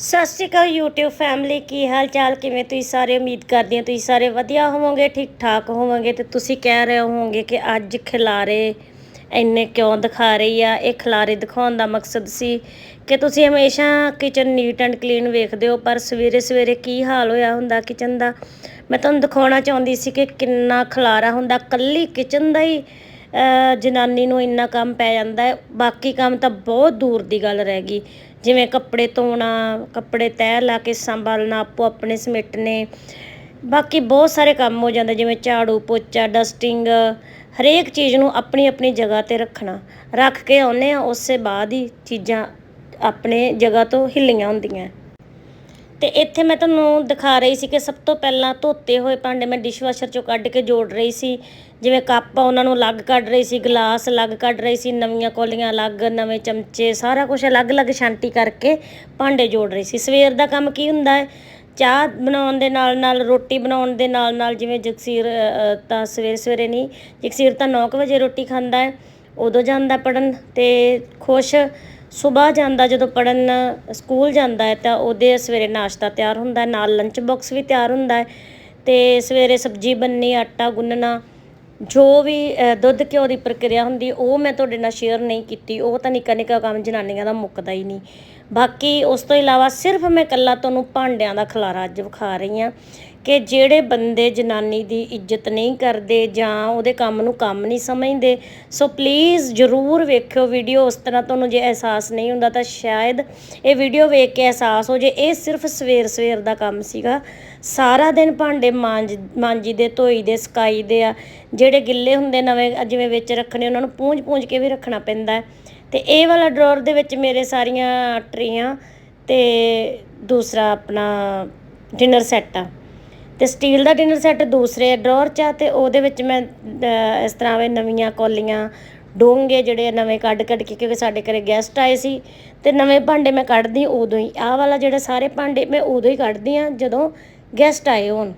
ਸਤਿ ਸ਼੍ਰੀ ਅਕਾਲ YouTube family ਕੀ ਹਾਲ ਚਾਲ ਕਿਵੇਂ ਤੁਸੀਂ ਸਾਰੇ? ਉਮੀਦ ਕਰਦੀ ਹਾਂ ਤੁਸੀਂ ਸਾਰੇ ਵਧੀਆ ਹੋਵੋਗੇ ਠੀਕ ਠਾਕ ਹੋਵੋਗੇ ਤੇ ਤੁਸੀਂ ਕਹਿ ਰਹੇ ਹੋਵੋਗੇ ਕਿ ਅੱਜ ਖਿਲਾਰੇ ਇੰਨੇ ਕਿਉਂ ਦਿਖਾ ਰਹੀ ਆ? ਇਹ ਖਿਲਾਰੇ ਦਿਖਾਉਣ ਦਾ ਮਕਸਦ ਸੀ ਕਿ ਤੁਸੀਂ ਹਮੇਸ਼ਾ ਕਿਚਨ ਨੀਟ ਐਂਡ ਕਲੀਨ ਵੇਖਦੇ ਹੋ, ਪਰ ਸਵੇਰੇ ਸਵੇਰੇ ਕੀ ਹਾਲ ਹੋਇਆ ਹੁੰਦਾ ਕਿਚਨ ਦਾ? ਮੈਂ ਤੁਹਾਨੂੰ ਦਿਖਾਉਣਾ ਚਾਹੁੰਦੀ ਸੀ ਕਿ ਕਿੰਨਾ ਖਿਲਾਰਾ ਹੁੰਦਾ। ਕੱਲੀ ਕਿਚਨ ਦਾ ਹੀ ਜਨਾਨੀ ਨੂੰ ਇੰਨਾ ਕੰਮ ਪੈ ਜਾਂਦਾ ਹੈ। ਬਾਕੀ ਕੰਮ ਤਾਂ ਬਹੁਤ ਦੂਰ ਦੀ ਗੱਲ ਰਹਿ ਗਈ। ਜਿਵੇਂ ਕੱਪੜੇ ਧੋਣਾ, ਕੱਪੜੇ ਤੈਅ ਲਾ ਕੇ ਸੰਭਾਲਣਾ, ਆਪੋ ਆਪਣੇ ਸਮੇਟਨੇ ਬਾਕੀ ਬਹੁਤ ਸਾਰੇ ਕੰਮ ਹੋ ਜਾਂਦੇ, ਜਿਵੇਂ ਝਾੜੂ, ਪੋਚਾ, ਡਸਟਿੰਗ, ਹਰੇਕ ਚੀਜ਼ ਨੂੰ ਆਪਣੀ ਆਪਣੀ ਜਗ੍ਹਾ ਤੇ ਰੱਖਣਾ। ਰੱਖ ਕੇ ਆਉਨੇ ਆ ਉਸੇ ਬਾਅਦ ਹੀ ਚੀਜ਼ਾਂ ਆਪਣੇ ਜਗ੍ਹਾ ਤੋਂ ਹਿੱਲੀਆਂ ਹੁੰਦੀਆਂ। ਤੇ ਇੱਥੇ ਮੈਂ ਤੁਹਾਨੂੰ ਦਿਖਾ ਰਹੀ ਸੀ ਕਿ ਸਭ ਤੋਂ ਪਹਿਲਾਂ ਧੋਤੇ ਹੋਏ ਭਾਂਡੇ ਮੈਂ ਡਿਸ਼ਵਾਸ਼ਰ ਚੋਂ ਕੱਢ ਕੇ ਜੋੜ ਰਹੀ ਸੀ। ਜਿਵੇਂ ਕੱਪ ਆ, ਉਹਨਾਂ ਨੂੰ ਅਲੱਗ ਕੱਢ ਰਹੀ ਸੀ, ਗਲਾਸ ਅਲੱਗ ਕੱਢ ਰਹੀ ਸੀ, ਨਵੀਆਂ ਕੌਲੀਆਂ ਅਲੱਗ, ਨਵੇਂ ਚਮਚੇ, ਸਾਰਾ ਕੁਝ ਅਲੱਗ-ਅਲੱਗ ਛਾਂਟੀ ਕਰਕੇ ਭਾਂਡੇ ਜੋੜ ਰਹੀ ਸੀ। ਸਵੇਰ ਦਾ ਕੰਮ ਕੀ ਹੁੰਦਾ ਹੈ? ਚਾਹ ਬਣਾਉਣ ਦੇ ਨਾਲ ਨਾਲ, ਰੋਟੀ ਬਣਾਉਣ ਦੇ ਨਾਲ ਨਾਲ ਜਿਵੇਂ ਜਗਸੀਰ ਤਾਂ ਸਵੇਰੇ ਸਵੇਰੇ ਨਹੀਂ, ਜਗਸੀਰ ਤਾਂ 9 ਵਜੇ ਰੋਟੀ ਖਾਂਦਾ ਹੈ, ਉਦੋਂ ਜਾਂਦਾ ਪੜਨ ਤੇ ਖੁਸ਼ ਸਵੇਰ ਜਾਂਦਾ ਜਦੋਂ ਪੜਨ ਸਕੂਲ ਜਾਂਦਾ ਹੈ ਤਾਂ ਉਹਦੇ ਸਵੇਰੇ ਨਾਸ਼ਤਾ ਤਿਆਰ ਹੁੰਦਾ ਨਾਲ ਲੰਚ ਬਾਕਸ ਵੀ ਤਿਆਰ ਹੁੰਦਾ ਹੈ ਤੇ ਸਵੇਰੇ ਸਬਜ਼ੀ ਬੰਨੀ ਆਟਾ ਗੁੰਨਣਾ, ਜੋ ਵੀ ਦੁੱਧ ਘਿਓ ਦੀ ਪ੍ਰਕਿਰਿਆ ਹੁੰਦੀ, ਉਹ ਮੈਂ ਤੁਹਾਡੇ ਨਾਲ ਸ਼ੇਅਰ ਨਹੀਂ ਕੀਤੀ, ਉਹ ਤਾਂ ਨਿੱਕਾ ਨਿੱਕਾ ਕੰਮ ਜਨਾਨੀਆਂ ਦਾ ਮੁੱਕਦਾ ਹੀ ਨਹੀਂ। ਬਾਕੀ ਉਸ ਤੋਂ ਇਲਾਵਾ ਸਿਰਫ ਮੈਂ ਇਕੱਲਾ ਤੁਹਾਨੂੰ ਭਾਂਡਿਆਂ ਦਾ ਖਲਾਰਾ ਅੱਜ ਵਿਖਾ ਰਹੀ ਹਾਂ। ਕਿ ਜਿਹੜੇ ਬੰਦੇ ਜਨਾਨੀ ਦੀ ਇੱਜ਼ਤ ਨਹੀਂ ਕਰਦੇ ਜਾਂ ਉਹਦੇ ਕੰਮ ਨੂੰ ਕੰਮ ਨਹੀਂ ਸਮਝਦੇ, ਸੋ ਪਲੀਜ਼ ਜਰੂਰ ਵੇਖਿਓ ਵੀਡੀਓ ਉਸ ਤਰ੍ਹਾਂ ਤੁਹਾਨੂੰ ਜੇ ਅਹਿਸਾਸ ਨਹੀਂ ਹੁੰਦਾ ਤਾਂ ਸ਼ਾਇਦ ਇਹ ਵੀਡੀਓ ਵੇਖ ਕੇ ਅਹਿਸਾਸ ਹੋ ਜੇ। ਇਹ ਸਿਰਫ ਸਵੇਰ ਸਵੇਰ ਦਾ ਕੰਮ ਸੀਗਾ। ਸਾਰਾ ਦਿਨ ਭਾਂਡੇ ਮਾਂਜ, ਮਾਂਜੀ ਦੇ, ਧੋਈ ਦੇ, ਸਕਾਈ ਦੇ ਆ। ਜਿਹੜੇ ਗਿੱਲੇ ਹੁੰਦੇ ਨਵੇਂ, ਜਿਵੇਂ ਵਿੱਚ ਰੱਖਣੇ, ਉਹਨਾਂ ਨੂੰ ਪੂੰਝ ਪੂੰਝ ਕੇ ਵੀ ਰੱਖਣਾ ਪੈਂਦਾ ਹੈ। ਤੇ ਇਹ ਵਾਲਾ ਡਰਾਅਰ ਦੇ ਵਿੱਚ ਮੇਰੇ ਸਾਰੀਆਂ ਟਰੀਆਂ ਤੇ ਦੂਸਰਾ ਆਪਣਾ ਡਿਨਰ ਸੈੱਟ ਆ। ਤੇ ਸਟੀਲ ਦਾ ਡਿਨਰ ਸੈੱਟ ਦੂਸਰੇ ਡਰਾਅਰ 'ਚ ਆ ਤੇ ਉਹਦੇ ਵਿੱਚ ਮੈਂ ਇਸ ਤਰ੍ਹਾਂ ਵੇ ਨਵੀਆਂ ਕੌਲੀਆਂ ਡੋਂਗੇ ਜਿਹੜੇ ਨਵੇਂ ਕੱਢ ਕੱਢ ਕੇ, ਕਿਉਂਕਿ ਸਾਡੇ ਘਰੇ ਗੈਸਟ ਆਏ ਸੀ ਤੇ ਨਵੇਂ ਭਾਂਡੇ ਮੈਂ ਕੱਢਦੀ ਉਦੋਂ ਹੀ। ਆਹ ਵਾਲਾ ਜਿਹੜੇ ਸਾਰੇ ਭਾਂਡੇ ਮੈਂ ਉਦੋਂ ਹੀ ਕੱਢਦੀ ਆ ਜਦੋਂ ਗੈਸਟ ਆਏ ਹੋਣ।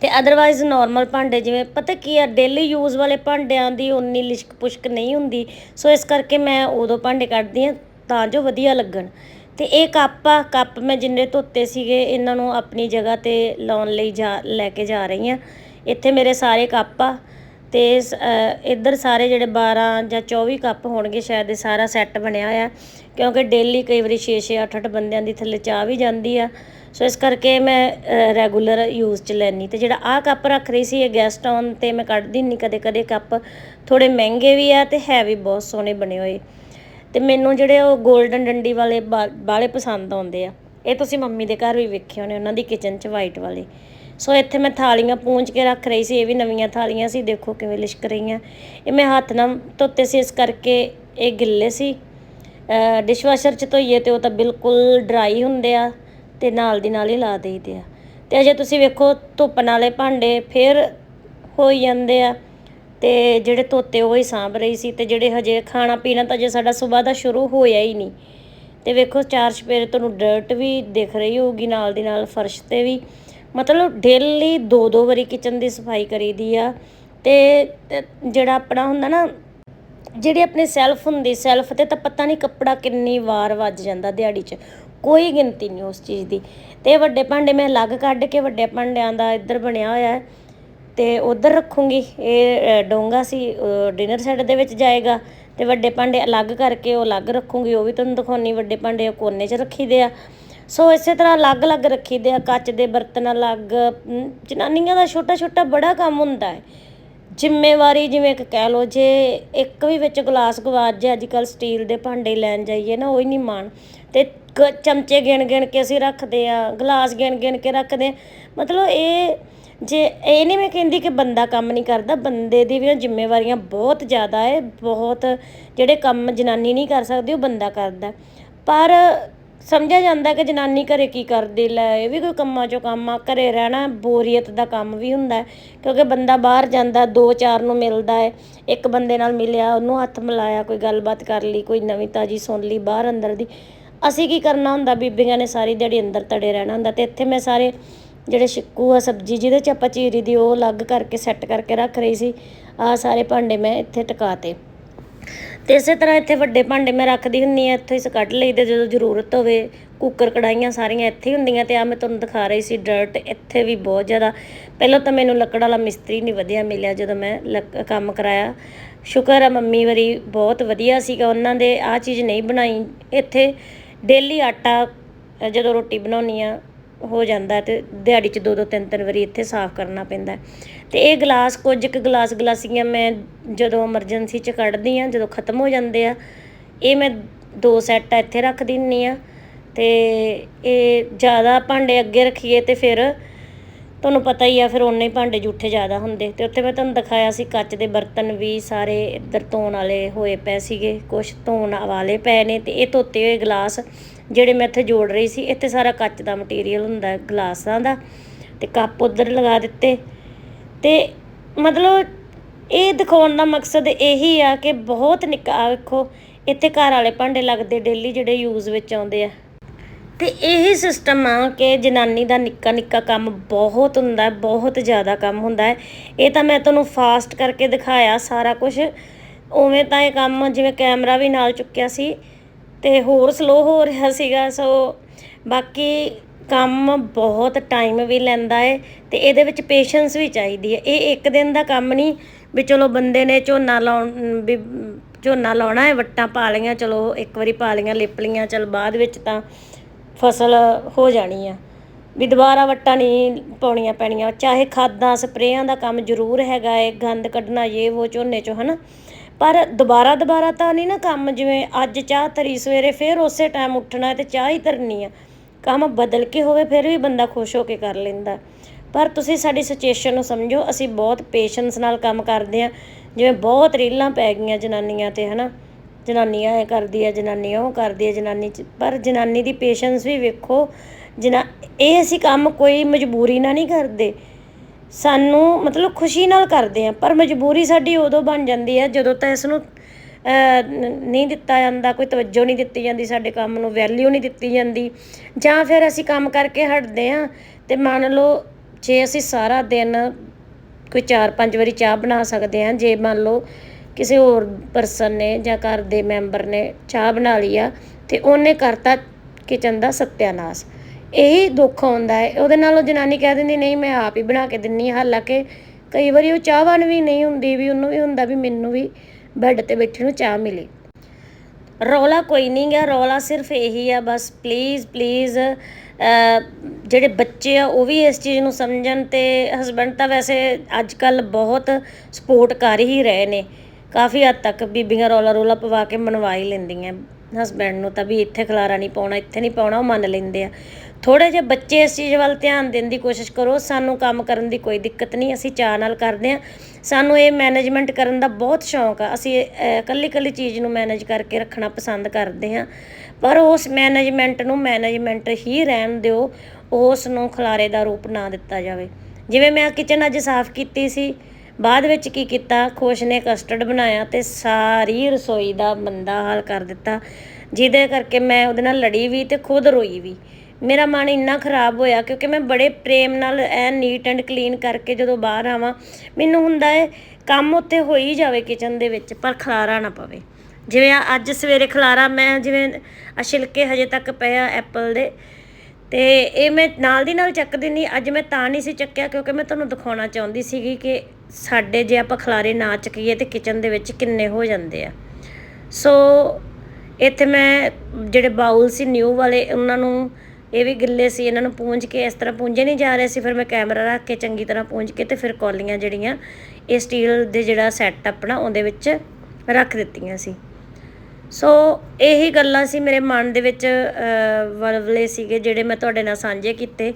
ਤੇ ਅਦਰਵਾਈਜ਼ ਨਾਰਮਲ ਭਾਂਡੇ ਜਿਵੇਂ, ਪਤਾ ਕੀ ਆ ਡੇਲੀ ਯੂਜ਼ ਵਾਲੇ ਭਾਂਡਿਆਂ ਦੀ ਉਨੀ ਲਿਸ਼ਕ ਪੁਸ਼ਕ ਨਹੀਂ ਹੁੰਦੀ। ਸੋ ਇਸ ਕਰਕੇ ਮੈਂ ਉਦੋਂ ਭਾਂਡੇ ਕੱਢਦੀ ਆ ਤਾਂ ਜੋ ਵਧੀਆ ਲੱਗਣ। ਅਤੇ ਇਹ ਕੱਪ ਆ, ਕੱਪ ਮੈਂ ਜਿੰਨੇ ਧੋਤੇ ਸੀਗੇ, ਇਹਨਾਂ ਨੂੰ ਆਪਣੀ ਜਗ੍ਹਾ ਤੇ ਲਾਉਣ ਲਈ ਜਾ, ਲੈ ਕੇ ਜਾ ਰਹੀ ਹਾਂ। ਇੱਥੇ ਮੇਰੇ ਸਾਰੇ ਕੱਪ ਆ ਅਤੇ ਸ- ਇੱਧਰ ਸਾਰੇ ਜਿਹੜੇ 12 ਜਾਂ 24 ਕੱਪ ਹੋਣਗੇ, ਸ਼ਾਇਦ ਇਹ ਸਾਰਾ ਸੈੱਟ ਬਣਿਆ ਹੋਇਆ। ਕਿਉਂਕਿ ਡੇਲੀ ਕਈ ਵਾਰੀ 6 6 8 8 ਬੰਦਿਆਂ ਦੀ ਥੱਲੇ ਚਾਹ ਵੀ ਜਾਂਦੀ ਆ। ਸੋ ਇਸ ਕਰਕੇ ਮੈਂ ਰੈਗੂਲਰ ਯੂਜ਼ ਚ ਲੈਣੀ ਤੇ ਜਿਹੜਾ ਆਹ ਕੱਪ ਰੱਖ ਰਹੀ ਸੀ, ਇਹ ਗੈਸਟ ਆਉਣ ਤੇ ਮੈਂ ਕੱਢਦੀ ਨਹੀਂ ਕਦੇ ਕਦੇ ਕੱਪ। ਥੋੜੇ ਮਹਿੰਗੇ ਵੀ ਆ ਤੇ ਹੈ ਵੀ ਬਹੁਤ ਸੋਹਣੇ ਬਣੇ ਹੋਏ। ਤੇ ਮੈਨੂੰ ਜਿਹੜੇ ਉਹ 골ਡਨ ਡੰਡੀ ਵਾਲੇ ਬਾ- ਬਾਲੇ ਪਸੰਦ ਆਉਂਦੇ ਆ। ਇਹ ਤੁਸੀਂ ਮੰਮੀ ਦੇ ਘਰ ਵੀ ਵੇਖੇ ਹੋਣੇ ਉਹਨਾਂ ਦੀ ਕਿਚਨ 'ਚ ਵਾਈਟ ਵਾਲੇ। ਸੋ ਇੱਥੇ ਮੈਂ ਥਾਲੀਆਂ ਪੂੰਝ ਕੇ ਰੱਖ ਰਹੀ ਸੀ, ਇਹ ਵੀ ਨਵੀਆਂ ਥਾਲੀਆਂ ਸੀ, ਦੇਖੋ ਕਿਵੇਂ ਲਿਸ਼ਕ ਰਹੀਆਂ। ਇਹ ਮੈਂ ਹੱਥ ਨਾਲ ਧੋਤੇ ਸੀ, ਇਸ ਕਰਕੇ ਇਹ ਗਿੱਲੇ ਸੀ। ਡਿਸ਼ਵਾਸ਼ਰ 'ਚ ਧੋਈਏ ਤੇ ਉਹ ਤਾਂ ਬਿਲਕੁਲ ਡਰਾਈ ਹੁੰਦੇ ਆ ਤੇ ਨਾਲ ਦੀ ਨਾਲ ਹੀ ਲਾ ਦੇਈਦੇ ਆ। ਤੇ ਅਜੇ ਤੁਸੀਂ ਵੇਖੋ ਧੁੱਪਣ ਵਾਲੇ ਭਾਂਡੇ ਫੇਰ ਹੋਈ ਜਾਂਦੇ ਆ। ਤੇ ਜਿਹੜੇ ਧੋਤੇ ਉਹ ਹੀ ਸਾਂਭ ਰਹੀ ਸੀ ਤੇ ਜਿਹੜੇ ਹਜੇ ਖਾਣਾ ਪੀਣਾ ਤਾਂ ਜੇ ਸਾਡਾ ਸਵੇਰ ਦਾ ਸ਼ੁਰੂ ਹੋਇਆ ਹੀ ਨਹੀਂ। ਤੇ ਵੇਖੋ, ਚਾਰ ਚਪੇਰੇ ਤੁਹਾਨੂੰ ਡਰਟ ਵੀ ਦਿਖ ਰਹੀ ਹੋਊਗੀ ਨਾਲ ਦੀ ਨਾਲ, ਫਰਸ਼ ਤੇ ਵੀ। ਮਤਲਬ ਡੇਲੀ ਦੋ ਦੋ ਵਾਰੀ ਕਿਚਨ ਦੀ ਸਫ਼ਾਈ ਕਰੀਦੀ ਆ ਤੇ ਜਿਹੜਾ ਆਪਣਾ ਹੁੰਦਾ ਨਾ, ਜਿਹੜੀ ਆਪਣੀ ਸੈਲਫ ਹੁੰਦੀ ਸੈਲਫ ਤੇ ਤਾਂ ਪਤਾ ਨਹੀਂ ਕੱਪੜਾ ਕਿੰਨੀ ਵਾਰ ਵੱਜ ਜਾਂਦਾ ਦਿਹਾੜੀ 'ਚ, ਕੋਈ ਗਿਣਤੀ ਨਹੀਂ ਉਸ ਚੀਜ਼ ਦੀ। ਤੇ ਵੱਡੇ ਭਾਂਡੇ ਮੈਂ ਅਲੱਗ ਕੱਢ ਕੇ ਵੱਡੇ ਭਾਂਡਿਆਂ ਦਾ ਇੱਧਰ ਬਣਿਆ ਹੋਇਆ ਹੈ। ਤੇ ਉਧਰ ਰੱਖੂੰਗੀ। ਇਹ ਡੋਂਗਾ ਸੀ ਡਿਨਰ ਸੈੱਟ ਦੇ ਵਿੱਚ ਜਾਏਗਾ ਤੇ ਵੱਡੇ ਭਾਂਡੇ ਅਲੱਗ ਕਰਕੇ ਉਹ ਅਲੱਗ ਰੱਖੂੰਗੀ। ਉਹ ਵੀ ਤੁਹਾਨੂੰ ਦਿਖਾਉਣੀ, ਵੱਡੇ ਭਾਂਡੇ ਉਹ ਕੋਨੇ 'ਚ ਰੱਖੀਦੇ ਆ। ਸੋ ਇਸੇ ਤਰ੍ਹਾਂ ਅਲੱਗ-ਅਲੱਗ ਰੱਖੀਦੇ ਆ, ਕੱਚ ਦੇ ਬਰਤਨ ਅਲੱਗ ਜਨਾਨੀਆਂ ਦਾ ਛੋਟਾ-ਛੋਟਾ ਬੜਾ ਕੰਮ ਹੁੰਦਾ ਹੈ। ਜ਼ਿੰਮੇਵਾਰੀ ਜਿਵੇਂ ਕਿ ਕਹਿ ਲੋ ਜੇ ਇੱਕ ਵੀ ਵਿੱਚ ਗਲਾਸ ਗਵਾਚ ਜੇ ਅੱਜ ਕੱਲ ਸਟੀਲ ਦੇ ਭਾਂਡੇ ਲੈਣ ਜਾਈਏ ਨਾ, ਉਹ ਹੀ ਨਹੀਂ ਮਾਣ। ਤੇ ਕ- ਚਮਚੇ ਗਿਣ ਗਿਣ ਕੇ ਅਸੀਂ ਰੱਖਦੇ ਆ, ਗਲਾਸ ਗਿਣ ਗਿਣ ਕੇ ਰੱਖਦੇ ਮਤਲਬ ਇਹ ਜੇ ਇਹ ਨਹੀਂ ਮੈਂ ਕਹਿੰਦੀ ਕਿ ਬੰਦਾ ਕੰਮ ਨਹੀਂ ਕਰਦਾ, ਬੰਦੇ ਦੀ ਵੀ ਜ਼ਿੰਮੇਵਾਰੀਆਂ ਬਹੁਤ ਜ਼ਿਆਦਾ ਹੈ, ਬਹੁਤ ਜਿਹੜੇ ਕੰਮ ਜਨਾਨੀ ਨਹੀਂ ਕਰ ਸਕਦੀ, ਉਹ ਬੰਦਾ ਕਰਦਾ ਪਰ ਸਮਝਿਆ ਜਾਂਦਾ ਕਿ ਜਨਾਨੀ ਘਰੇ ਕੀ ਕਰਦੀ, ਲੈ ਇਹ ਵੀ ਕੋਈ ਕੰਮਾਂ ਚੋਂ ਕੰਮ ਆ, ਘਰੇ ਰਹਿਣਾ ਬੋਰੀਅਤ ਦਾ ਕੰਮ ਵੀ ਹੁੰਦਾ ਕਿਉਂਕਿ ਬੰਦਾ ਬਾਹਰ ਜਾਂਦਾ, ਦੋ ਚਾਰ ਨੂੰ ਮਿਲਦਾ ਹੈ, ਇੱਕ ਬੰਦੇ ਨਾਲ ਮਿਲਿਆ, ਉਹਨੂੰ ਹੱਥ ਮਿਲਾਇਆ, ਕੋਈ ਗੱਲਬਾਤ ਕਰ ਲਈ, ਕੋਈ ਨਵੀਂ ਤਾਜੀ ਸੁਣ ਲਈ ਬਾਹਰ ਅੰਦਰ ਦੀ। ਅਸੀਂ ਕੀ ਕਰਨਾ ਹੁੰਦਾ, ਬੀਬੀਆਂ ਨੇ ਸਾਰੀ ਦਿਹਾੜੀ ਅੰਦਰ ਤੜੇ ਰਹਿਣਾ ਹੁੰਦਾ ਤੇ ਇੱਥੇ ਮੈਂ ਸਾਰੇ ਜਿਹੜੇ ਛਿੱਕੂ ਆ, ਸਬਜ਼ੀ ਜਿਹਦੇ ਚ ਆਪਾਂ ਚੀਰੀ ਦੀ ਉਹ ਅਲੱਗ ਕਰਕੇ ਸੈੱਟ ਕਰਕੇ ਰੱਖ ਰਹੀ ਸੀ ਆ ਸਾਰੇ ਭਾਂਡੇ ਮੈਂ ਇੱਥੇ ਟਿਕਾਤੇ। ਤੇ ਇਸੇ ਤਰ੍ਹਾਂ ਇੱਥੇ ਵੱਡੇ ਭਾਂਡੇ ਮੈਂ ਰੱਖਦੀ ਹੁੰਨੀ ਆ ਇੱਥੇ ਹੀ ਕੱਢ ਲਈਦੇ, ਜਦੋਂ ਜ਼ਰੂਰਤ ਹੋਵੇ ਕੁੱਕਰ ਕੜਾਈਆਂ ਸਾਰੀਆਂ ਇੱਥੇ ਹੀ ਹੁੰਦੀਆਂ ਤੇ ਆ ਮੈਂ ਤੁਹਾਨੂੰ ਦਿਖਾ ਰਹੀ ਸੀ ਡਰਟ ਇੱਥੇ ਵੀ ਬਹੁਤ ਜ਼ਿਆਦਾ। ਪਹਿਲਾਂ ਤਾਂ ਮੈਨੂੰ ਲੱਕੜ ਵਾਲਾ ਮਿਸਤਰੀ ਨਹੀਂ ਵਧੀਆ ਮਿਲਿਆ ਜਦੋਂ ਮੈਂ ਲੱਕ- ਕੰਮ ਕਰਾਇਆ। ਸ਼ੁਕਰ ਆ ਮੰਮੀ ਵਰੀ ਬਹੁਤ ਵਧੀਆ ਸੀਗਾ, ਉਹਨਾਂ ਦੇ ਆ ਚੀਜ਼ ਨਹੀਂ ਬਣਾਈ। ਇੱਥੇ ਡੇਲੀ ਆਟਾ, ਜਦੋਂ ਰੋਟੀ ਬਣਾਉਣੀ ਆ ਹੋ ਜਾਂਦਾ ਤੇ ਦਿਹਾੜੀ 'ਚ ਦੋ ਦੋ ਤਿੰਨ ਤਿੰਨ ਵਾਰੀ ਇੱਥੇ ਸਾਫ਼ ਕਰਨਾ ਪੈਂਦਾ ਹੈ। ਤੇ ਇਹ ਗਲਾਸ ਕੁਝ ਕੁ ਗਲਾਸ ਗਲਾਸੀਆਂ ਮੈਂ ਜਦੋਂ ਐਮਰਜੈਂਸੀ 'ਚ ਕੱਢਦੀ ਆ ਜਦੋਂ ਖਤਮ ਹੋ ਜਾਂਦੇ ਆ, ਇਹ ਮੈਂ ਦੋ ਸੈੱਟ ਇੱਥੇ ਰੱਖ ਦਿੰਨੀ ਆ ਤੇ ਇਹ ਜ਼ਿਆਦਾ ਭਾਂਡੇ ਅੱਗੇ ਰੱਖੀਏ ਤੇ ਫਿਰ ਤੁਹਾਨੂੰ ਪਤਾ ਹੀ ਆ, ਫਿਰ ਓਨੇ ਹੀ ਭਾਂਡੇ ਜੂਠੇ ਜ਼ਿਆਦਾ ਹੁੰਦੇ ਤੇ ਉੱਥੇ ਮੈਂ ਤੁਹਾਨੂੰ ਦਿਖਾਇਆ ਸੀ, ਕੱਚ ਦੇ ਬਰਤਨ ਵੀ ਸਾਰੇ ਇੱਧਰ ਧੋਣ ਵਾਲੇ ਹੋਏ ਪਏ ਸੀਗੇ ਕੁਝ ਧੋਣ ਵਾਲੇ ਪਏ ਨੇ ਤੇ ਇਹ ਧੋਤੇ ਹੋਏ ਗਲਾਸ ਜਿਹੜੇ ਮੈਂ ਇੱਥੇ ਜੋੜ ਰਹੀ ਸੀ, ਇੱਥੇ ਸਾਰਾ ਕੱਚ ਦਾ ਮਟੀਰੀਅਲ ਹੁੰਦਾ, ਗਲਾਸਾਂ ਦਾ ਤੇ ਕੱਪ ਉਧਰ ਲਗਾ ਦਿੱਤੇ ਤੇ ਮਤਲਬ ਇਹ ਦਿਖਾਉਣ ਦਾ ਮਕਸਦ ਇਹੀ ਆ ਕਿ ਬਹੁਤ ਨਿੱਕਾ, ਆਹ ਵੇਖੋ, ਇੱਥੇ ਘਰ ਵਾਲੇ ਭਾਂਡੇ ਲੱਗਦੇ ਡੇਲੀ ਜਿਹੜੇ ਯੂਜ਼ ਵਿੱਚ ਆਉਂਦੇ ਆ। ਤੇ ਇਹੀ ਸਿਸਟਮ ਆ ਕਿ ਜਨਾਨੀ ਦਾ ਨਿੱਕਾ ਨਿੱਕਾ ਕੰਮ ਬਹੁਤ ਹੁੰਦਾ, ਬਹੁਤ ਜ਼ਿਆਦਾ ਕੰਮ ਹੁੰਦਾ ਹੈ। ਇਹ ਤਾਂ ਮੈਂ ਤੁਹਾਨੂੰ ਫਾਸਟ ਕਰਕੇ ਦਿਖਾਇਆ ਸਾਰਾ ਕੁਝ ਉਵੇਂ ਤਾਂ ਇਹ ਕੰਮ ਜਿਵੇਂ ਕੈਮਰਾ ਵੀ ਨਾਲ ਚੁੱਕਿਆ ਸੀ ਤੇ ਹੋਰ ਸਲੋ ਹੋ ਰਿਹਾ ਸੀਗਾ ਸੋ ਬਾਕੀ ਕੰਮ ਬਹੁਤ ਟਾਈਮ ਵੀ ਲੈਂਦਾ ਹੈ ਤੇ ਇਹਦੇ ਵਿੱਚ ਪੇਸ਼ੈਂਸ ਵੀ ਚਾਹੀਦੀ ਹੈ ਇਹ ਇੱਕ ਦਿਨ ਦਾ ਕੰਮ ਨਹੀਂ ਵੀ ਚਲੋ ਬੰਦੇ ਨੇ ਝੋਨਾ ਲਾਉਣ, ਵੀ ਝੋਨਾ ਲਾਉਣਾ ਹੈ ਵੱਟਾਂ ਪਾ ਲਈਆਂ, ਚਲੋ ਇੱਕ ਵਾਰੀ ਪਾ ਲਈਆਂ, ਲਿਪ ਲਈਆਂ, ਚਲ ਬਾਅਦ ਵਿੱਚ ਤਾਂ ਫਸਲ ਹੋ ਜਾਣੀ ਆ। ਵੀ ਦੁਬਾਰਾ ਵੱਟਾਂ ਨਹੀਂ ਪਾਉਣੀਆਂ ਪੈਣੀਆਂ। ਚਾਹੇ ਖਾਦਾਂ, ਸਪਰੇਆਂ ਦਾ ਕੰਮ ਜ਼ਰੂਰ ਹੈਗਾ ਏ, ਗੰਦ ਕੱਢਣਾ ਇਹ ਉਹ ਝੋਨੇ ਚੋਂ, ਹਨਾ? ਪਰ ਦੁਬਾਰਾ ਦੁਬਾਰਾ ਤਾਂ ਨਹੀਂ ਨਾ ਕੰਮ, ਜਿਵੇਂ ਅੱਜ ਚਾਹ ਧਰੀ ਸਵੇਰੇ ਫਿਰ ਉਸੇ ਟਾਈਮ ਉੱਠਣਾ ਤੇ ਚਾਹ ਹੀ ਧਰਨੀ ਆ। ਕੰਮ ਬਦਲ ਕੇ ਹੋਵੇ, ਫਿਰ ਵੀ ਬੰਦਾ ਖੁਸ਼ ਹੋ ਕੇ ਕਰ ਲੈਂਦਾ। ਪਰ ਤੁਸੀਂ ਸਾਡੀ ਸਿਚੁਏਸ਼ਨ ਨੂੰ ਸਮਝੋ, ਅਸੀਂ ਬਹੁਤ ਪੇਸ਼ੈਂਸ ਨਾਲ ਕੰਮ ਕਰਦੇ ਆ ਜਿਵੇਂ ਬਹੁਤ ਰੀਲਾਂ ਪੈ ਗਈਆਂ ਜਨਾਨੀਆਂ ਤੇ, ਹਨਾ? ਜਨਾਨੀਆਂ ਐ ਕਰਦੀ ਹੈ ਜਨਾਨੀ ਉਹ ਕਰਦੀ ਹੈ ਜਨਾਨੀ ਚ, ਪਰ ਜਨਾਨੀ ਦੀ ਪੇਸ਼ੈਂਸ ਵੀ ਵੇਖੋ, ਜਨਾ, ਇਹ ਅਸੀਂ ਕੰਮ ਕੋਈ ਮਜਬੂਰੀ ਨਾਲ ਨਹੀਂ ਕਰਦੇ। ਸਾਨੂੰ ਮਤਲਬ ਖੁਸ਼ੀ ਨਾਲ ਕਰਦੇ ਹਾਂ ਪਰ ਮਜਬੂਰੀ ਸਾਡੀ ਉਦੋਂ ਬਣ ਜਾਂਦੀ ਹੈ ਜਦੋਂ ਤਾਂ ਇਸ ਨੂੰ, ਨਹੀਂ ਦਿੱਤਾ ਜਾਂਦਾ, ਕੋਈ ਤਵੱਜੋ ਨਹੀਂ ਦਿੱਤੀ ਜਾਂਦੀ, ਸਾਡੇ ਕੰਮ ਨੂੰ ਵੈਲਿਊ ਨਹੀਂ ਦਿੱਤੀ ਜਾਂਦੀ। ਜਾਂ ਫਿਰ ਅਸੀਂ ਕੰਮ ਕਰਕੇ ਹਟਦੇ ਹਾਂ ਤੇ ਮੰਨ ਲਓ ਜੇ ਅਸੀਂ ਸਾਰਾ ਦਿਨ ਕੋਈ 4-5 ਵਾਰੀ ਚਾਹ ਬਣਾ ਸਕਦੇ ਹਾਂ ਜੇ ਮੰਨ ਲਓ ਕਿਸੇ ਹੋਰ ਪਰਸਨ ਨੇ ਜਾਂ ਘਰ ਦੇ ਮੈਂਬਰ ਨੇ ਚਾਹ ਬਣਾ ਲਈ ਆ, ਤੇ ਉਹਨੇ ਕਰਤਾ ਕਿਚਨ ਦਾ ਸਤਿਆਨਾਸ। ਇਹੀ ਦੁੱਖ ਆਉਂਦਾ ਹੈ। ਉਹਦੇ ਨਾਲ ਉਹ ਜਨਾਨੀ ਕਹਿ ਦਿੰਦੀ, ਨਹੀਂ, ਮੈਂ ਆਪ ਹੀ ਬਣਾ ਕੇ ਦਿੰਨੀ ਹਾਂ। ਹਾਲਾਂਕਿ ਕਈ ਵਾਰੀ ਉਹ ਚਾਹਵਾਨ ਵੀ ਨਹੀਂ ਹੁੰਦੀ ਵੀ, ਉਹਨੂੰ ਵੀ ਹੁੰਦਾ ਵੀ ਮੈਨੂੰ ਵੀ ਬੈੱਡ ਤੇ ਬੈਠੇ ਨੂੰ ਚਾਹ ਮਿਲੇ। ਰੌਲਾ ਕੋਈ ਨਹੀਂ ਗਿਆ ਰੌਲਾ ਸਿਰਫ ਇਹੀ ਆ, ਬਸ ਪਲੀਜ਼ ਪਲੀਜ਼ ਜਿਹੜੇ ਬੱਚੇ ਆ, ਉਹ ਵੀ ਇਸ ਚੀਜ਼ ਨੂੰ ਸਮਝਣ ਤੇ ਹਸਬੰਡ ਤਾਂ ਵੈਸੇ ਅੱਜ ਕੱਲ ਬਹੁਤ ਸਪੋਰਟ ਕਰ ਹੀ ਰਹੇ ਨੇ। ਕਾਫੀ ਹੱਦ ਤੱਕ ਬੀਬੀਆਂ ਰੌਲਾ ਰੌਲਾ ਪਵਾ ਕੇ ਮਨਵਾ ਹੀ ਲੈਂਦੀਆਂ। ਹਸਬੰਡ ਨੂੰ ਤਾਂ ਵੀ ਇੱਥੇ ਖਲਾਰਾ ਨਹੀਂ ਪਾਉਣਾ, ਇੱਥੇ ਨਹੀਂ ਪਾਉਣਾ, ਉਹ ਮੰਨ ਲੈਂਦੇ ਆ। ਥੋੜੇ ਜਿਹੇ ਬੱਚੇ ਇਸ ਚੀਜ਼ ਵੱਲ ਧਿਆਨ ਦੇਣ ਦੀ ਕੋਸ਼ਿਸ਼ ਕਰੋ, ਸਾਨੂੰ ਕੰਮ ਕਰਨ ਦੀ ਕੋਈ ਦਿੱਕਤ ਨਹੀਂ, ਅਸੀਂ ਚਾਅ ਨਾਲ ਕਰਦੇ ਆ ਸਾਨੂੰ ਇਹ ਮੈਨੇਜਮੈਂਟ ਕਰਨ ਦਾ ਬਹੁਤ ਸ਼ੌਂਕ ਆ, ਅਸੀਂ ਇਕੱਲੀ ਇਕੱਲੀ ਚੀਜ਼ ਨੂੰ ਮੈਨੇਜ ਕਰਕੇ ਰੱਖਣਾ ਪਸੰਦ ਕਰਦੇ ਆ ਪਰ ਉਸ ਮੈਨੇਜਮੈਂਟ ਨੂੰ ਮੈਨੇਜਮੈਂਟ ਹੀ ਰਹਿਣ ਦਿਓ, ਉਸ ਨੂੰ ਖਲਾਰੇ ਦਾ ਰੂਪ ਨਾ ਦਿੱਤਾ ਜਾਵੇ। ਜਿਵੇਂ ਮੈਂ ਕਿਚਨ ਅੱਜ ਸਾਫ਼ ਕੀਤੀ ਸੀ, ਬਾਅਦ ਵਿੱਚ ਕੀ ਕੀਤਾ, ਖੁਸ਼ ਨੇ ਕਸਟਰਡ ਬਣਾਇਆ ਤੇ ਸਾਰੀ ਰਸੋਈ ਦਾ ਮੰਦਾ ਹਾਲ ਕਰ ਦਿੱਤਾ, ਜਿਹਦੇ ਕਰਕੇ ਮੈਂ ਉਹਦੇ ਨਾਲ ਲੜੀ ਵੀ ਤੇ ਖੁਦ ਰੋਈ ਵੀ। ਮੇਰਾ ਮਨ ਇੰਨਾ ਖਰਾਬ ਹੋਇਆ ਕਿਉਂਕਿ ਮੈਂ ਬੜੇ ਪ੍ਰੇਮ ਨਾਲ ਐ ਨੀਟ ਐਂਡ ਕਲੀਨ ਕਰਕੇ ਜਦੋਂ ਬਾਹਰ ਆਵਾਂ, ਮੈਨੂੰ ਹੁੰਦਾ ਹੈ ਕੰਮ ਉੱਤੇ ਹੋ ਹੀ ਜਾਵੇ ਕਿਚਨ ਦੇ ਵਿੱਚ, ਪਰ ਖਲਾਰਾ ਨਾ ਪਵੇ। ਜਿਵੇਂ ਅੱਜ ਸਵੇਰੇ ਖਲਾਰਾ, ਮੈਂ ਜਿਵੇਂ ਆ ਛਿਲਕੇ ਹਜੇ ਤੱਕ ਪਏ ਆ ਐਪਲ ਦੇ, ਤੇ ਇਹ ਮੈਂ ਨਾਲ ਦੀ ਨਾਲ ਚੱਕ ਦਿੰਨੀ ਅੱਜ ਮੈਂ ਤਾਂ ਨਹੀਂ ਸੀ ਚੱਕਿਆ ਕਿਉਂਕਿ ਮੈਂ ਤੁਹਾਨੂੰ ਦਿਖਾਉਣਾ ਚਾਹੁੰਦੀ ਸੀਗੀ ਕਿ ਸਾਡੇ ਜੇ ਆਪਾਂ ਖਲਾਰੇ ਨਾ ਚੱਕੀਏ ਤੇ ਕਿਚਨ ਦੇ ਵਿੱਚ ਕਿੰਨੇ ਹੋ ਜਾਂਦੇ ਆ। ਸੋ, ਇੱਥੇ ਮੈਂ ਜਿਹੜੇ ਬਾਉਲ ਸੀ ਨਿਊ ਵਾਲੇ, ਉਹਨਾਂ ਨੂੰ ਇਹ ਵੀ ਗਿੱਲੇ ਸੀ ਇਹਨਾਂ ਨੂੰ ਪੂੰਝ ਕੇ ਇਸ ਤਰ੍ਹਾਂ ਪੂੰਝੇ ਨਹੀਂ ਜਾ ਰਹੇ ਸੀ ਫਿਰ ਮੈਂ ਕੈਮਰਾ ਰੱਖ ਕੇ ਚੰਗੀ ਤਰ੍ਹਾਂ ਪੂੰਝ ਕੇ ਤੇ ਫਿਰ ਕੌਲੀਆਂ ਜਿਹੜੀਆਂ ਇਹ ਸਟੀਲ ਦੇ ਜਿਹੜਾ ਸੈੱਟ ਆਪਣਾ ਉਹਦੇ ਵਿੱਚ ਰੱਖ ਦਿੱਤੀਆਂ ਸੀ। ਸੋ ਇਹੀ ਗੱਲਾਂ ਸੀ ਮੇਰੇ ਮਨ ਦੇ ਵਿੱਚ ਅਹ, ਵਲਵਲੇ ਸੀਗੇ ਜਿਹੜੇ ਮੈਂ ਤੁਹਾਡੇ ਨਾਲ ਸਾਂਝੇ ਕੀਤੇ।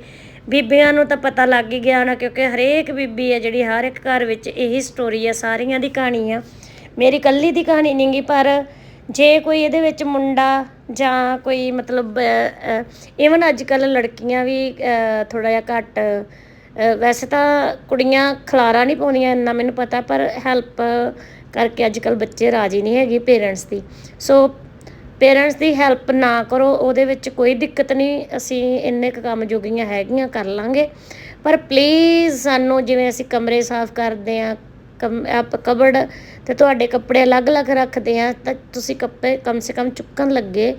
ਬੀਬੀਆਂ ਨੂੰ ਤਾਂ ਪਤਾ ਲੱਗ ਹੀ ਗਿਆ ਹੋਣਾ ਕਿਉਂਕਿ ਹਰੇਕ ਬੀਬੀ ਹੈ ਜਿਹੜੀ ਹਰ ਇੱਕ ਘਰ ਵਿੱਚ ਇਹੀ ਸਟੋਰੀ ਹੈ ਸਾਰੀਆਂ ਦੀ ਕਹਾਣੀ ਆ। ਮੇਰੀ ਇਕੱਲੀ ਦੀ ਕਹਾਣੀ ਨਹੀਂ ਗੀ ਪਰ ਜੇ ਕੋਈ ਇਹਦੇ ਵਿੱਚ ਮੁੰਡਾ ਜਾਂ ਕੋਈ ਮਤਲਬ ਈਵਨ ਅੱਜ ਕੱਲ ਲੜਕੀਆਂ ਵੀ ਥੋੜਾ ਜਿਹਾ ਘੱਟ ਵੈਸੇ ਤਾਂ ਕੁੜੀਆਂ ਖਲਾਰਾ ਨਹੀਂ ਪਾਉਂਦੀਆਂ ਇੰਨਾ ਮੈਨੂੰ ਪਤਾ, ਪਰ ਹੈਲਪ ਕਰਕੇ ਅੱਜ ਕੱਲ ਬੱਚੇ ਰਾਜੀ ਨਹੀਂ ਹੈਗੇ ਪੇਰੈਂਟਸ ਦੀ। ਸੋ ਪੇਰੈਂਟਸ ਦੀ ਹੈਲਪ ਨਾ ਕਰੋ, ਉਹਦੇ ਵਿੱਚ ਕੋਈ ਦਿੱਕਤ ਨਹੀਂ, ਅਸੀਂ ਇੰਨੇ ਕੁ ਕੰਮ ਜੋਗੀਆਂ ਹੈਗੀਆਂ, ਕਰ ਲਾਂਗੇ। ਪਰ ਪਲੀਜ਼ ਸਾਨੂੰ ਜਿਵੇਂ ਅਸੀਂ ਕਮਰੇ ਸਾਫ਼ ਕਰਦੇ ਆ ਕਬੜ ਤੇ ਤੁਹਾਡੇ ਕੱਪੜੇ ਅਲੱਗ-ਅਲੱਗ ਰੱਖਦੇ ਆ, ਤਾਂ ਤੁਸੀਂ ਕੱਪੜੇ ਕਮ ਸੇ ਕਮ ਚੁੱਕਣ ਲੱਗੇ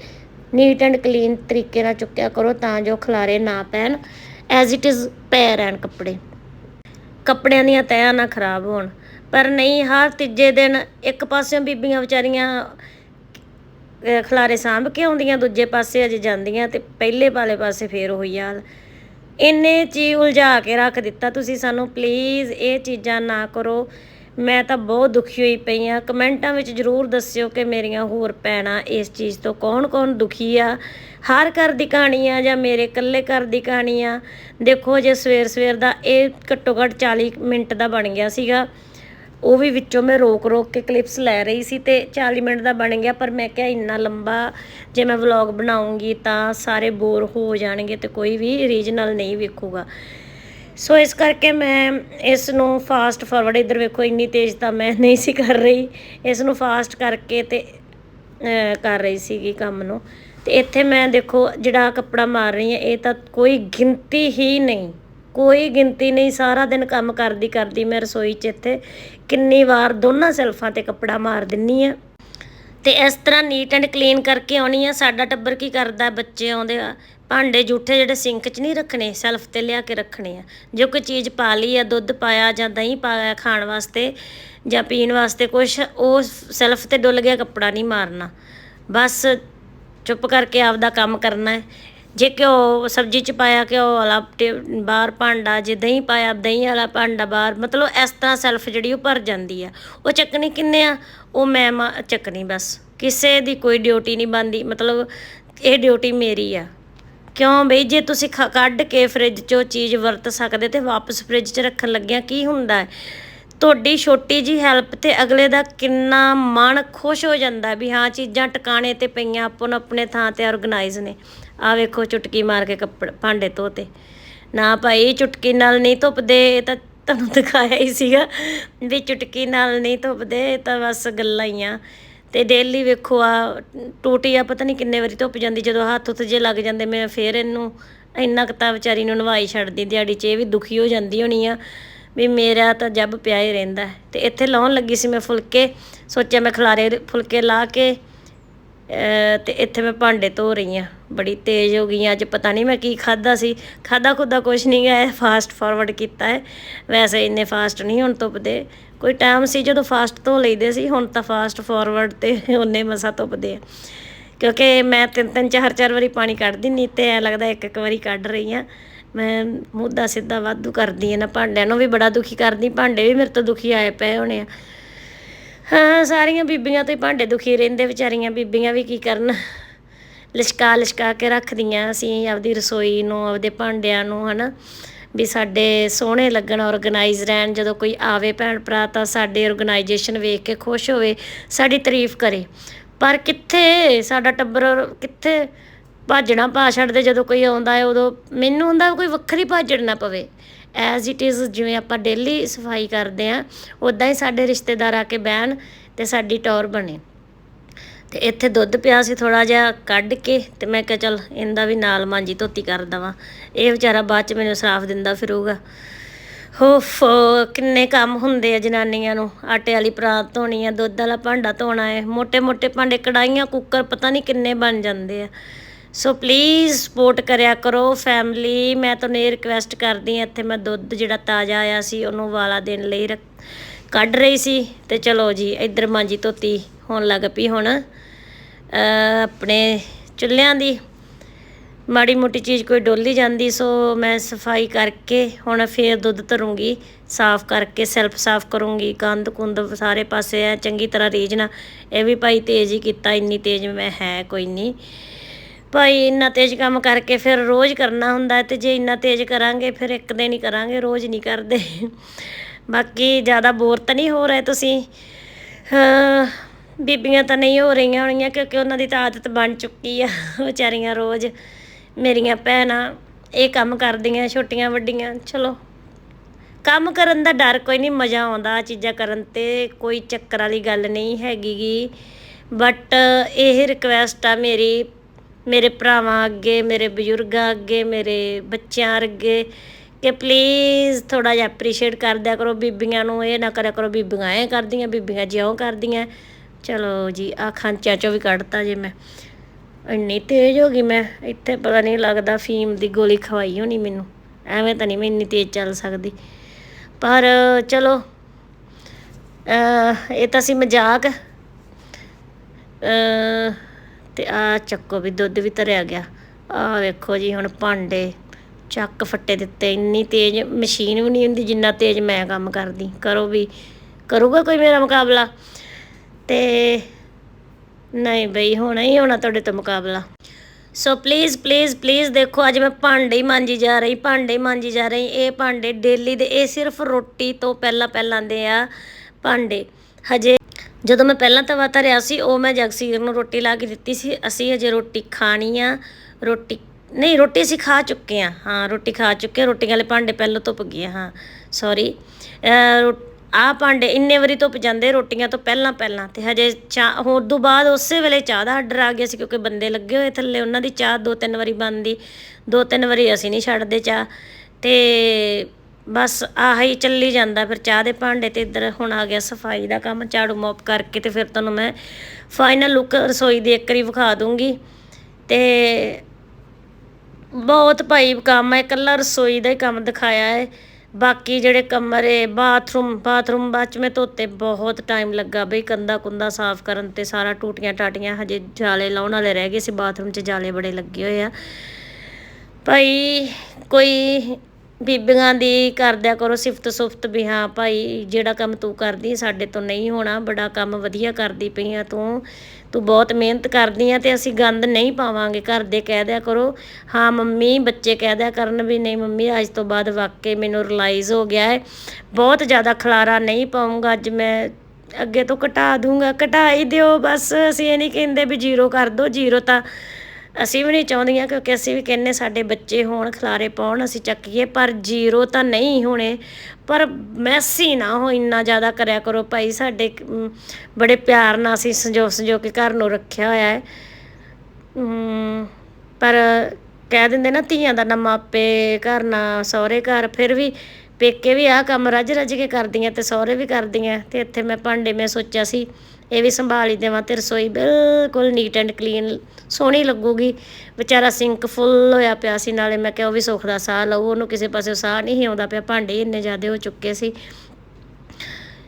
ਨੀਟ ਐਂਡ ਕਲੀਨ ਤਰੀਕੇ ਨਾਲ ਚੁੱਕਿਆ ਕਰੋ ਤਾਂ ਜੋ ਖਲਾਰੇ ਨਾ ਪੈਣ ਐਜ਼ ਇਟ ਇਜ਼ ਪੈ ਰਹਿਣ ਕੱਪੜੇ। ਕੱਪੜਿਆਂ ਦੀਆਂ ਤਹਿਆਂ ਨਾ ਖਰਾਬ ਹੋਣ, ਪਰ ਨਹੀਂ, ਹਰ ਤੀਜੇ ਦਿਨ ਇੱਕ ਪਾਸਿਓਂ ਬੀਬੀਆਂ ਵਿਚਾਰੀਆਂ ਖਲਾਰੇ ਸਾਂਭ ਕੇ ਆਉਂਦੀਆਂ, ਦੂਜੇ ਪਾਸੇ ਅਜੇ ਜਾਂਦੀਆਂ ਤੇ ਪਹਿਲੇ ਵਾਲੇ ਪਾਸੇ ਫੇਰ ਉਹੀ ਹਾਲ। ਇੰਨੇ ਚੀ ਉਲਝਾ ਕੇ ਰੱਖ ਦਿੱਤਾ। ਤੁਸੀਂ ਸਾਨੂੰ ਪਲੀਜ਼ ਇਹ ਚੀਜ਼ਾਂ ਨਾ ਕਰੋ। ਮੈਂ ਤਾਂ ਬਹੁਤ ਦੁਖੀ ਹੋਈ ਪਈ ਆ। ਕਮੈਂਟਾਂ ਵਿੱਚ ਜਰੂਰ ਦੱਸਿਓ ਕਿ ਮੇਰੀਆਂ ਹੋਰ ਭੈਣਾਂ ਇਸ ਚੀਜ਼ ਤੋਂ ਕੌਣ-ਕੌਣ ਦੁਖੀ ਆ? ਹਰ ਘਰ ਦੀ ਕਹਾਣੀ ਆ ਜਾਂ ਮੇਰੇ ਇਕੱਲੇ ਘਰ ਦੀ ਕਹਾਣੀ ਆ? ਦੇਖੋ ਜੇ ਸਵੇਰ ਸਵੇਰ ਦਾ ਇਹ ਘੱਟੋ ਘੱਟ 40 ਮਿੰਟ ਦਾ ਬਣ ਗਿਆ ਸੀਗਾ। ਉਹ ਵੀ ਵਿੱਚੋਂ ਮੈਂ ਰੋਕ ਰੋਕ ਕੇ ਕਲਿੱਪਸ ਲੈ ਰਹੀ ਸੀ ਤੇ 40 ਮਿੰਟ ਦਾ ਬਣ ਗਿਆ, ਪਰ ਮੈਂ ਕਿਹਾ ਇੰਨਾ ਲੰਬਾ ਜੇ ਮੈਂ ਵਲੌਗ ਬਣਾਉਂਗੀ ਤਾਂ ਸਾਰੇ ਬੋਰ ਹੋ ਜਾਣਗੇ ਤੇ ਕੋਈ ਵੀ ਰੀਜਨਲ ਨਹੀਂ ਵੇਖੂਗਾ। ਸੋ ਇਸ ਕਰਕੇ ਮੈਂ ਇਸ ਨੂੰ ਫਾਸਟ ਫਾਰਵਰਡ ਇੱਧਰ ਵੇਖੋ, ਇੰਨੀ ਤੇਜ਼ ਤਾਂ ਮੈਂ ਨਹੀਂ ਸੀ ਕਰ ਰਹੀ। ਇਸ ਨੂੰ ਫਾਸਟ ਕਰਕੇ ਤੇ ਕਰ ਰਹੀ ਸੀਗੀ ਕੰਮ ਨੂੰ। ਤੇ ਇੱਥੇ ਮੈਂ ਦੇਖੋ ਜਿਹੜਾ ਕੱਪੜਾ ਮਾਰ ਰਹੀ ਹਾਂ, ਇਹ ਤਾਂ ਕੋਈ ਗਿਣਤੀ ਹੀ ਨਹੀਂ। ਕੋਈ ਗਿਣਤੀ ਨਹੀਂ, ਸਾਰਾ ਦਿਨ ਕੰਮ ਕਰਦੀ ਕਰਦੀ ਮੈਂ ਰਸੋਈ 'ਚ ਇੱਥੇ ਕਿੰਨੀ ਵਾਰ ਦੋਨਾਂ ਸੈਲਫਾਂ ਤੇ ਕੱਪੜਾ ਮਾਰ ਦਿੰਨੀ ਆ। ਤੇ ਇਸ ਤਰ੍ਹਾਂ ਨੀਟ ਐਂਡ ਕਲੀਨ ਕਰਕੇ ਆਉਣੀ ਆ। ਸਾਡਾ ਟੱਬਰ ਕੀ ਕਰਦਾ, ਬੱਚੇ ਆਉਂਦੇ ਆ, ਭਾਂਡੇ ਜੂਠੇ ਜਿਹੜੇ ਸਿੰਕ 'ਚ ਨਹੀਂ ਰੱਖਣੇ, ਸੈਲਫ ਤੇ ਲਿਆ ਕੇ ਰੱਖਣੇ ਆ। ਜੋ ਕੋਈ ਚੀਜ਼ ਪਾ ਲਈ ਆ, ਦੁੱਧ ਪਾਇਆ ਜਾਂ ਦਹੀਂ ਪਾਇਆ ਖਾਣ ਵਾਸਤੇ ਜਾਂ ਪੀਣ ਵਾਸਤੇ ਕੁਛ, ਉਹ ਸੈਲਫ ਤੇ ਡੁੱਲ ਗਿਆ, ਕੱਪੜਾ ਨਹੀਂ ਮਾਰਨਾ। ਬਸ ਚੁੱਪ ਕਰਕੇ ਆਪਦਾ ਕੰਮ ਕਰਨਾ ਹੈ। ਜੇ ਘਿਓ ਸਬਜ਼ੀ ਚ ਪਾਇਆ ਘਿਓ ਵਾਲਾ ਬਾਹਰ ਭਾਂਡਾ, ਜੇ ਦਹੀਂ ਪਾਇਆ, ਦਹੀਂ ਵਾਲਾ ਭਾਂਡਾ ਬਾਹਰ, ਮਤਲਬ ਇਸ ਤਰ੍ਹਾਂ ਸੈਲਫ ਜਿਹੜੀ ਉਹ ਭਰ ਜਾਂਦੀ ਆ। ਉਹ ਚੱਕਣੀ ਕਿੰਨੇ ਆ? ਉਹ ਮੈਂ ਮਾ- ਚੱਕਣੀ ਬਸ। ਕਿਸੇ ਦੀ ਕੋਈ ਡਿਊਟੀ ਨਹੀਂ ਬਣਦੀ, ਮਤਲਬ ਇਹ ਡਿਊਟੀ ਮੇਰੀ ਆ। ਕਿਉਂ ਬਈ? ਜੇ ਤੁਸੀਂ ਖ- ਕੱਢ ਕੇ ਫ੍ਰਿਜ 'ਚੋਂ ਚੀਜ਼ ਵਰਤ ਸਕਦੇ ਤੇ ਵਾਪਸ ਫ੍ਰਿਜ 'ਚ ਰੱਖਣ ਲੱਗਿਆ ਕੀ ਹੁੰਦਾ ਹੈ? ਤੁਹਾਡੀ ਛੋਟੀ ਜੀ ਹੈਲਪ ਤੇ ਅਗਲੇ ਦਾ ਕਿੰਨਾ ਮਨ ਖੁਸ਼ ਹੋ ਜਾਂਦਾ ਵੀ ਹਾਂ, ਚੀਜ਼ਾਂ ਟਿਕਾਣੇ ਤੇ ਪਈਆਂ ਆਪਨ ਆਪਣੇ ਥਾਂ ਤੇ ਆਰਗੇਨਾਈਜ਼ ਨੇ। ਆ ਵੇਖੋ ਚੁਟਕੀ ਮਾਰ ਕੇ ਕੱਪੜੇ ਭਾਂਡੇ ਧੋਤੇ ਨਾ ਭਾਈ ਚੁਟਕੀ ਨਾਲ ਨਹੀਂ ਧੁੱਪਦੇ, ਇਹ ਤਾਂ ਤੁਹਾਨੂੰ ਦਿਖਾਇਆ ਹੀ ਸੀਗਾ ਵੀ ਚੁਟਕੀ ਨਾਲ ਨਹੀਂ ਧੁੱਪਦੇ ਤਾਂ ਬਸ ਗੱਲਾਂ ਹੀ ਆ ਤੇ ਡੇਲੀ ਵੇਖੋ ਆ, ਟੂਟੀ ਆ, ਪਤਾ ਨਹੀਂ ਕਿੰਨੇ ਵਾਰੀ ਧੁੱਪ ਜਾਂਦੀ, ਜਦੋਂ ਹੱਥ ਉੱਤੇ ਜੇ ਲੱਗ ਜਾਂਦੇ, ਮੈਂ ਫੇਰ ਇਹਨੂੰ ਇੰਨਾ ਕੁ ਤਾਂ ਵਿਚਾਰੀ ਨੂੰ ਨਵਾਈ ਛੱਡਦੀ, ਦਿਹਾੜੀ 'ਚ ਇਹ ਵੀ ਦੁਖੀ ਹੋ ਜਾਂਦੀ ਹੋਣੀ ਆ ਵੀ ਮੇਰਾ ਤਾਂ ਜੱਬ ਪਿਆ ਹੀ ਰਹਿੰਦਾ ਹੈ। ਤੇ ਇੱਥੇ ਲਾਉਣ ਲੱਗੀ ਸੀ ਮੈਂ ਫੁਲਕੇ, ਸੋਚਿਆ ਮੈਂ ਖਲਾਰੇ ਫੁਲਕੇ ਲਾ ਕੇ ਤੇ ਇੱਥੇ ਮੈਂ ਭਾਂਡੇ ਧੋ ਰਹੀ ਆ ਬੜੀ ਤੇਜ਼ ਹੋ ਗਈ ਹਾਂ। ਅੱਜ ਪਤਾ ਨਹੀਂ ਮੈਂ ਕੀ ਖਾਦਾ ਸੀ। ਖਾਦਾ ਖੁਦਾ ਕੁਛ ਨਹੀਂ ਗਿਆ ਫਾਸਟ ਫਾਰਵਰਡ ਕੀਤਾ ਹੈ। ਵੈਸੇ ਇੰਨੇ ਫਾਸਟ ਨਹੀਂ ਹੁਣ ਧੁੱਪਦੇ। ਕੋਈ ਟਾਈਮ ਸੀ ਜਦੋਂ ਫਾਸਟ ਧੋ ਲਈਦੇ ਸੀ। ਹੁਣ ਤਾਂ ਫਾਸਟ ਫਾਰਵਰਡ ਤੇ ਉਹਨੇ ਮਸਾ ਧੁੱਪਦੇ ਆ। ਕਿਉਂਕਿ ਮੈਂ ਤਿੰਨ ਤਿੰਨ ਚਾਰ ਚਾਰ ਵਾਰੀ ਪਾਣੀ ਕੱਢ ਨਹੀਂ ਤੇ ਐ ਲੱਗਦਾ ਇੱਕ ਇੱਕ ਵਾਰੀ ਕੱਢ ਰਹੀ ਆ ਮੈਂ ਮੁੱਦਾ ਸਿੱਧਾ ਵਾਧੂ ਕਰਦੀ ਆ ਨਾ ਭਾਂਡਿਆਂ ਨੂੰ ਵੀ ਬੜਾ ਦੁਖੀ ਕਰਦੀ। ਭਾਂਡੇ ਵੀ ਮੇਰੇ ਤੋਂ ਦੁਖੀ ਆਏ ਪਏ ਹੋਣੇ ਆ। ਹਾਂ, ਸਾਰੀਆਂ ਬੀਬੀਆਂ ਤੋਂ ਹੀ ਭਾਂਡੇ ਦੁਖੀ ਰਹਿੰਦੇ, ਵਿਚਾਰੀਆਂ ਬੀਬੀਆਂ ਵੀ ਕੀ ਕਰਨ? ਲਿਸ਼ਕਾ ਲਿਸ਼ਕਾ ਕੇ ਰੱਖਦੀਆਂ ਅਸੀਂ ਆਪਦੀ ਰਸੋਈ ਨੂੰ, ਆਪਦੇ ਭਾਂਡਿਆਂ ਨੂੰ, ਹਨਾ? ਵੀ ਸਾਡੇ ਸੋਹਣੇ ਲੱਗਣ ਆਰਗੇਨਾਈਜ਼ ਰਹਿਣ, ਜਦੋਂ ਕੋਈ ਆਵੇ ਭੈਣ ਭਰਾ ਤਾਂ ਸਾਡੇ ਆਰਗੇਨਾਈਜੇਸ਼ਨ ਵੇਖ ਕੇ ਖੁਸ਼ ਹੋਵੇ, ਸਾਡੀ ਤਾਰੀਫ ਕਰੇ। ਪਰ ਕਿੱਥੇ ਸਾਡਾ ਟੱਬਰ, ਕਿੱਥੇ ਭਾਜਣਾ ਪਾ ਛੱਡਦੇ ਜਦੋਂ ਕੋਈ ਆਉਂਦਾ ਹੈ, ਉਦੋਂ ਮੈਨੂੰ ਹੁੰਦਾ ਕੋਈ ਵੱਖਰੀ ਭਾਜੜ ਨਾ ਪਵੇ। ਐਜ਼ ਇਟ ਇਜ਼ ਜਿਵੇਂ ਆਪਾਂ ਡੇਲੀ ਸਫ਼ਾਈ ਕਰਦੇ ਆ ਉਦਾਂ ਹੀ ਸਾਡੇ ਰਿਸ਼ਤੇਦਾਰ ਆ ਕੇ ਬਹਿਣ ਤੇ ਸਾਡੀ ਟੌਰ ਬਣੇ। ਤੇ ਇੱਥੇ ਦੁੱਧ ਪਿਆ ਸੀ ਥੋੜਾ ਜਿਹਾ ਕੱਢ ਕੇ ਤੇ ਮੈਂ ਕਿਹਾ ਚਲ ਇਹਦਾ ਵੀ ਨਾਲ ਮਾਂਜੀ ਧੋਤੀ ਕਰ ਦਵਾਂ। ਇਹ ਵਿਚਾਰਾ ਬਾਅਦ ਚ ਮੈਨੂੰ ਸਾਫ਼ ਦਿੰਦਾ ਫਿਰੂਗਾ ਹੋ ਹੋਫ, ਕਿੰਨੇ ਕੰਮ ਹੁੰਦੇ ਆ ਜਨਾਨੀਆਂ ਨੂੰ। ਆਟੇ ਵਾਲੀ ਪਰਾਤ ਧੋਣੀ ਆ, ਦੁੱਧ ਵਾਲਾ ਭਾਂਡਾ ਧੋਣਾ ਏ ਮੋٹے ਮੋٹے ਭਾਂਡੇ ਕੜਾਈਆਂ ਕੁੱਕਰ, ਪਤਾ ਨਹੀਂ ਕਿੰਨੇ ਬਣ ਜਾਂਦੇ ਆ। ਸੋ ਪਲੀਜ਼ ਸਪੋਰਟ ਕਰਿਆ ਕਰੋ ਫੈਮਿਲੀ ਮੈਂ ਤੁਹਾਨੂੰ ਇਹ ਰਿਕਵੈਸਟ ਕਰਦੀ ਹਾਂ, ਇੱਥੇ ਮੈਂ ਦੁੱਧ ਜਿਹੜਾ ਤਾਜ਼ਾ ਆਇਆ ਸੀ, ਉਹਨੂੰ ਵਾਲਾ ਦੇਣ ਲਈ ਰੱਖ, ਕੱਢ ਰਹੀ ਸੀ ਤੇ ਚਲੋ ਜੀ, ਇੱਧਰ ਮਾਂਜੀ ਧੋਤੀ ਹੋਣ ਲੱਗ ਪਈ ਹੁਣ। ਆਪਣੇ ਚੁੱਲ੍ਹਿਆਂ ਦੀ ਮਾੜੀ ਮੋਟੀ ਚੀਜ਼ ਕੋਈ ਡੋਲੀ ਜਾਂਦੀ ਸੋ ਮੈਂ ਸਫ਼ਾਈ ਕਰਕੇ ਹੁਣ ਫੇਰ ਦੁੱਧ ਧਰੂੰਗੀ, ਸਾਫ਼ ਕਰਕੇ ਸੈਲਫ ਸਾਫ਼ ਕਰੂੰਗੀ, ਕੰਧ ਕੁੰਦ ਸਾਰੇ ਪਾਸੇ ਐ, ਚੰਗੀ ਤਰ੍ਹਾਂ ਰੀਝਣਾ ਇਹ ਵੀ ਭਾਈ ਤੇਜ਼ ਹੀ ਕੀਤਾ, ਇੰਨੀ ਤੇਜ਼ ਮੈਂ ਹੈ ਕੋਈ ਨਹੀਂ ਭਾਈ ਇੰਨਾ ਤੇਜ਼ ਕੰਮ ਕਰਕੇ ਫਿਰ ਰੋਜ਼ ਕਰਨਾ ਹੁੰਦਾ ਹੈ ਤੇ ਜੇ ਇੰਨਾ ਤੇਜ਼ ਕਰਾਂਗੇ ਫਿਰ ਇੱਕ ਦਿਨ ਹੀ ਕਰਾਂਗੇ, ਰੋਜ਼ ਨਹੀਂ ਕਰਦੇ। ਬਾਕੀ ਜ਼ਿਆਦਾ ਬੋਰ ਤਾਂ ਨਹੀਂ ਹੋ ਰਹੇ ਤੁਸੀਂ? ਬੀਬੀਆਂ ਤਾਂ ਨਹੀਂ ਹੋ ਰਹੀਆਂ ਹੋਣੀਆਂ ਕਿਉਂਕਿ ਉਹਨਾਂ ਦੀ ਤਾਂ ਆਦਤ ਬਣ ਚੁੱਕੀ ਆ ਵਿਚਾਰੀਆਂ ਰੋਜ਼। ਮੇਰੀਆਂ ਭੈਣਾਂ ਇਹ ਕੰਮ ਕਰਦੀਆਂ, ਛੋਟੀਆਂ ਵੱਡੀਆਂ, ਚਲੋ। ਕੰਮ ਕਰਨ ਦਾ ਡਰ ਕੋਈ ਨਹੀਂ, ਮਜ਼ਾ ਆਉਂਦਾ ਆਹ ਚੀਜ਼ਾਂ ਕਰਨ ਤੇ, ਕੋਈ ਚੱਕਰ ਵਾਲੀ ਗੱਲ ਨਹੀਂ ਹੈਗੀਗੀ ਬਟ ਇਹ ਰਿਕਵੈਸਟ ਆ ਮੇਰੀ ਮੇਰੇ ਭਰਾਵਾਂ ਅੱਗੇ, ਮੇਰੇ ਬਜ਼ੁਰਗਾਂ ਅੱਗੇ, ਮੇਰੇ ਬੱਚਿਆਂ ਅੱਗੇ ਕਿ ਪਲੀਜ਼ ਥੋੜਾ ਜਿਹਾ ਐਪਰੀਸ਼ੀਏਟ ਕਰਦਿਆ ਕਰੋ ਬੀਬੀਆਂ ਨੂੰ, ਇਹ ਨਾ ਕਰਿਆ ਕਰੋ, ਬੀਬੀਆਂ ਐ ਕਰਦੀਆਂ, ਬੀਬੀਆਂ ਜਿਉਂ ਕਰਦੀਆਂ। ਚਲੋ ਜੀ ਆ ਖਾਂਚਾ ਚੋਂ ਵੀ ਕੱਢਤਾ ਜੇ ਮੈਂ। ਇੰਨੀ ਤੇਜ਼ ਹੋ ਗਈ ਮੈਂ, ਇੱਥੇ ਪਤਾ ਨਹੀਂ ਲੱਗਦਾ ਫੀਮ ਦੀ ਗੋਲੀ ਖਵਾਈ ਹੋਣੀ ਮੈਨੂੰ। ਐਵੇਂ ਤਾਂ ਨਹੀਂ ਮੈਂ ਇੰਨੀ ਤੇਜ਼ ਚੱਲ ਸਕਦੀ। ਪਰ ਚਲੋ ਇਹ ਤਾਂ ਸੀ ਮਜ਼ਾਕ। ਤੇ ਆ ਚੱਕੋ ਵੀ ਦੁੱਧ ਵੀ ਧਰਿਆ ਗਿਆ। ਆ ਵੇਖੋ ਜੀ ਹੁਣ ਭਾਂਡੇ, ਚੱਕ ਫੱਟੇ ਦਿੱਤੇ। ਇੰਨੀ ਤੇਜ਼ ਮਸ਼ੀਨ ਵੀ ਨਹੀਂ ਹੁੰਦੀ ਜਿੰਨਾ ਤੇਜ਼ ਮੈਂ ਕੰਮ ਕਰਦੀ। ਕਰੋ ਵੀ, ਕਰੂਗਾ ਕੋਈ ਮੇਰਾ ਮੁਕਾਬਲਾ? ਤੇ ਨਹੀਂ ਬਈ, ਹੋਣਾ ਹੀ ਹੋਣਾ ਤੁਹਾਡੇ ਤੋਂ ਮੁਕਾਬਲਾ। ਸੋ ਪਲੀਜ਼ ਪਲੀਜ਼ ਪਲੀਜ਼ ਦੇਖੋ, ਅੱਜ ਮੈਂ ਭਾਂਡੇ ਹੀ ਮਾਂਜੀ ਜਾ ਰਹੀ, ਭਾਂਡੇ ਹੀ ਮਾਂਜੀ ਜਾ ਰਹੀ। ਇਹ ਭਾਂਡੇ ਡੇਲੀ ਦੇ, ਇਹ ਸਿਰਫ ਰੋਟੀ ਤੋਂ ਪਹਿਲਾਂ ਪਹਿਲਾਂ ਦੇ ਆ ਭਾਂਡੇ। ਹਜੇ ਜਦੋਂ ਮੈਂ ਪਹਿਲਾਂ ਤਵਾ ਧਰਿਆ ਸੀ ਉਹ ਮੈਂ ਜਗਸੀਰ ਨੂੰ ਰੋਟੀ ਲਾ ਕੇ ਦਿੱਤੀ ਸੀ। ਅਸੀਂ ਹਜੇ ਰੋਟੀ ਖਾਣੀ ਆ ਰੋਟੀ ਨਹੀਂ ਰੋਟੀ ਅਸੀਂ ਖਾ ਚੁੱਕੇ ਆ। ਹਾਂ ਰੋਟੀ ਖਾ ਚੁੱਕੇ ਹਾਂ, ਰੋਟੀ ਵਾਲੇ ਭਾਂਡੇ ਪਹਿਲਾਂ ਧੁੱਪ ਗਏ ਆ, ਹਾਂ ਸੌਰੀ ਆ ਭਾਂਡੇ ਇੰਨੇ ਵਾਰੀ ਧੁੱਪ ਜਾਂਦੇ ਰੋਟੀਆਂ ਤੋਂ ਪਹਿਲਾਂ ਪਹਿਲਾਂ ਤੇ ਹਜੇ ਚਾਹ ਹੋਰ ਤੋਂ ਬਾਅਦ ਉਸੇ ਵੇਲੇ ਚਾਹ ਦਾ ਆਰਡਰ ਆ ਗਿਆ ਸੀ ਕਿਉਂਕਿ ਬੰਦੇ ਲੱਗੇ ਹੋਏ ਥੱਲੇ ਉਹਨਾਂ ਦੀ ਚਾਹ ਦੋ ਤਿੰਨ ਵਾਰੀ ਬਣਦੀ ਦੋ ਤਿੰਨ ਵਾਰੀ ਅਸੀਂ ਨਹੀਂ ਛੱਡਦੇ ਚਾਹ। ਤੇ ਬਸ ਆਹੀ ਚੱਲੀ ਜਾਂਦਾ, ਫਿਰ ਚਾਹ ਦੇ ਭਾਂਡੇ ਤੇ ਇੱਧਰ ਹੁਣ ਆ ਗਿਆ ਸਫ਼ਾਈ ਦਾ ਕੰਮ, ਝਾੜੂ ਮੋਪ ਕਰਕੇ ਤੇ ਫਿਰ ਤੁਹਾਨੂੰ ਮੈਂ ਫਾਈਨਲ ਲੁੱਕ ਰਸੋਈ ਦੀ ਇੱਕ ਵਾਰੀ ਵਿਖਾ ਦੂੰਗੀ। ਤੇ ਬਹੁਤ ਭਾਈ ਕੰਮ ਹੈ, ਇਕੱਲਾ ਰਸੋਈ ਦਾ ਹੀ ਕੰਮ ਦਿਖਾਇਆ ਹੈ। ਬਾਕੀ ਜਿਹੜੇ ਕਮਰੇ, ਬਾਥਰੂਮ ਬਾਥਰੂਮ ਬਾਅਦ 'ਚ ਮੈਂ ਧੋਤੇ, ਬਹੁਤ ਟਾਈਮ ਲੱਗਾ ਬਈ ਕੰਦਾ ਕੁੰਦਾ ਸਾਫ਼ ਕਰਨ ਤੇ ਸਾਰਾ ਟੂਟੀਆਂ ਟਾਟੀਆਂ ਹਜੇ ਜਾਲੇ ਲਾਉਣ ਵਾਲੇ ਰਹਿ ਗਏ ਸੀ, ਬਾਥਰੂਮ 'ਚ ਜਾਲੇ ਬੜੇ ਲੱਗੇ ਹੋਏ ਆ। ਭਾਈ ਕੋਈ ਬੀਬੀਆਂ ਦੀ ਕਰਦਿਆ ਕਰੋ, ਸਿਫਤ ਸੁਫਤ ਵੀ ਹਾਂ ਭਾਈ, ਜਿਹੜਾ ਕੰਮ ਤੂੰ ਕਰਦੀ ਸਾਡੇ ਤੋਂ ਨਹੀਂ ਹੋਣਾ, ਬੜਾ ਕੰਮ ਵਧੀਆ ਕਰਦੀ ਪਈ ਆ ਤੂੰ। ਤੂੰ ਬਹੁਤ ਮਿਹਨਤ ਕਰਦੀ ਆ ਤੇ ਅਸੀਂ ਗੰਦ ਨਹੀਂ ਪਾਵਾਂਗੇ, ਘਰ ਦੇ ਕਹਿ ਦਿਆ ਕਰੋ। ਹਾਂ ਮੰਮੀ, ਬੱਚੇ ਕਹਿ ਦਿਆ ਕਰਨ ਵੀ ਨਹੀਂ ਮੰਮੀ, ਅੱਜ ਤੋਂ ਬਾਅਦ ਵਾਕਈ ਮੈਨੂੰ ਰਿਅਲਾਈਜ਼ ਹੋ ਗਿਆ ਹੈ। ਬਹੁਤ ਜ਼ਿਆਦਾ ਖਲਾਰਾ ਨਹੀਂ ਪਾਉਂਗਾ, ਅੱਜ ਮੈਂ ਅੱਗੇ ਤੋਂ ਘਟਾ ਦੂੰਗਾ ਘਟਾ ਹੀ ਦਿਓ ਬਸ, ਅਸੀਂ ਇਹ ਨਹੀਂ ਕਹਿੰਦੇ ਵੀ ਜ਼ੀਰੋ ਕਰ ਦਿਓ ਜ਼ੀਰੋ ਤਾਂ ਅਸੀਂ ਵੀ ਨਹੀਂ ਚਾਹੁੰਦੀਆਂ ਕਿਉਂਕਿ ਅਸੀਂ ਵੀ ਕਹਿੰਨੇ ਸਾਡੇ ਬੱਚੇ ਹੋਣ, ਖਲਾਰੇ ਪਾਉਣ, ਅਸੀਂ ਚੱਕੀਏ, ਪਰ ਜ਼ੀਰੋ ਤਾਂ ਨਹੀਂ ਹੋਣੇ। ਪਰ ਮੈਸੀ ਨਾ ਹੋ, ਇੰਨਾ ਜ਼ਿਆਦਾ ਕਰਿਆ ਕਰੋ ਭਾਈ, ਸਾਡੇ ਬੜੇ ਪਿਆਰ ਨਾਲ ਅਸੀਂ ਸੰਜੋ ਸੰਜੋ ਕੇ ਘਰ ਨੂੰ ਰੱਖਿਆ ਹੋਇਆ ਹੈ। ਪਰ ਕਹਿ ਦਿੰਦੇ ਨਾ ਧੀਆਂ ਦਾ ਨਾ ਮਾਪੇ ਘਰ, ਨਾ ਸਹੁਰੇ ਘਰ, ਫਿਰ ਵੀ ਪੇਕੇ ਵੀ ਆਹ ਕੰਮ ਰੱਜ ਰੱਜ ਕੇ ਕਰਦੀਆਂ ਤੇ ਸਹੁਰੇ ਵੀ ਕਰਦੀਆਂ ਤੇ ਇੱਥੇ ਮੈਂ ਭਾਂਡੇ ਮੈਂ ਸੋਚਿਆ ਸੀ ਇਹ ਵੀ ਸੰਭਾਲੀ ਦੇਵਾਂ ਤੇ ਰਸੋਈ ਬਿਲਕੁਲ ਨੀਟ ਐਂਡ ਕਲੀਨ ਸੋਹਣੀ ਲੱਗੂਗੀ। ਵਿਚਾਰਾ ਸਿੰਕ ਫੁੱਲ ਹੋਇਆ ਪਿਆ ਸੀ, ਨਾਲੇ ਮੈਂ ਕਿਹਾ ਉਹ ਵੀ ਸੁੱਖ ਦਾ ਸਾਹ ਲਊ, ਉਹਨੂੰ ਕਿਸੇ ਪਾਸੇ ਸਾਹ ਨਹੀਂ ਆਉਂਦਾ ਪਿਆ, ਭਾਂਡੇ ਇੰਨੇ ਜ਼ਿਆਦਾ ਹੋ ਚੁੱਕੇ ਸੀ।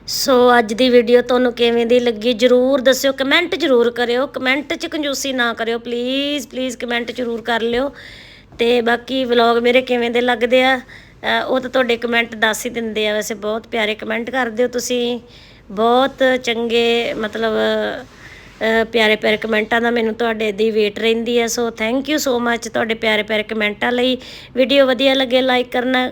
ਸੋ ਅੱਜ ਦੀ ਵੀਡੀਓ ਤੁਹਾਨੂੰ ਕਿਵੇਂ ਦੀ ਲੱਗੀ ਜਰੂਰ ਦੱਸਿਓ ਕਮੈਂਟ ਜਰੂਰ ਕਰਿਓ ਕਮੈਂਟ 'ਚ ਕੰਜੂਸੀ ਨਾ ਕਰਿਓ ਪਲੀਜ਼ ਪਲੀਜ਼ ਕਮੈਂਟ ਜਰੂਰ ਕਰ ਲਿਓ। ਤੇ ਬਾਕੀ ਵਲੌਗ ਮੇਰੇ ਕਿਵੇਂ ਦੇ ਲੱਗਦੇ ਆ ਉਹ ਤਾਂ ਤੁਹਾਡੇ ਕਮੈਂਟ ਦੱਸ ਹੀ ਦਿੰਦੇ ਆ, ਵੈਸੇ ਬਹੁਤ ਪਿਆਰੇ ਕਮੈਂਟ ਕਰਦੇ ਹੋ ਤੁਸੀਂ। ਬਹੁਤ ਚੰਗੇ, ਮਤਲਬ ਪਿਆਰੇ ਪਿਆਰੇ ਕਮੈਂਟਾਂ ਦਾ ਮੈਨੂੰ ਤੁਹਾਡੇ ਦੀ ਵੇਟ ਰਹਿੰਦੀ ਹੈ। ਸੋ ਥੈਂਕ ਯੂ ਸੋ ਮੱਚ ਤੁਹਾਡੇ ਪਿਆਰੇ ਪਿਆਰੇ ਕਮੈਂਟਾਂ ਲਈ। ਵੀਡੀਓ ਵਧੀਆ ਲੱਗੇ ਲਾਈਕ ਕਰਨਾ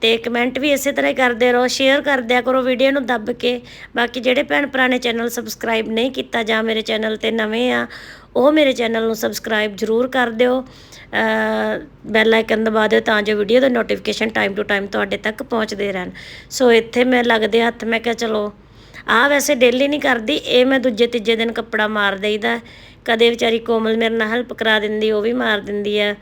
ਤੇ ਕਮੈਂਟ ਵੀ ਇਸੇ ਤਰ੍ਹਾਂ ਹੀ ਕਰਦੇ ਰਹੋ। ਸ਼ੇਅਰ ਕਰਦਿਆ ਕਰੋ ਵੀਡੀਓ ਨੂੰ ਦੱਬ ਕੇ। ਬਾਕੀ ਜਿਹੜੇ ਭੈਣ ਭਰਾ ਨੇ ਚੈਨਲ ਸਬਸਕ੍ਰਾਈਬ ਨਹੀਂ ਕੀਤਾ ਜਾਂ ਮੇਰੇ ਚੈਨਲ ਤੇ ਨਵੇਂ ਆ, ਉਹ ਮੇਰੇ ਚੈਨਲ ਨੂੰ ਸਬਸਕ੍ਰਾਈਬ ਜ਼ਰੂਰ ਕਰ ਦਿਓ। ਬੈਲ ਆਈਕਨ ਦਬਾ ਦਿਓ ਤਾਂ ਜੋ ਵੀਡੀਓ ਦਾ ਨੋਟੀਫਿਕੇਸ਼ਨ ਟਾਈਮ ਟੂ ਟਾਈਮ ਤੁਹਾਡੇ ਤੱਕ ਪਹੁੰਚਦੇ ਰਹਿਣ। ਸੋ ਇੱਥੇ ਮੈਂ ਲੱਗਦੇ ਹੱਥ, ਮੈਂ ਕਿਹਾ ਚਲੋ ਆ ਵੈਸੇ ਡੇਲੀ ਨਹੀਂ ਕਰਦੀ, ਇਹ ਮੈਂ ਦੂਜੇ ਤੀਜੇ ਦਿਨ ਕੱਪੜਾ ਮਾਰ ਦੇਈਦਾ। ਕਦੇ ਵਿਚਾਰੀ ਕੋਮਲ ਮੇਰੇ ਨਾਲ ਹੈਲਪ ਕਰਾ ਦਿੰਦੀ, ਉਹ ਵੀ ਮਾਰ ਦਿੰਦੀ ਆ।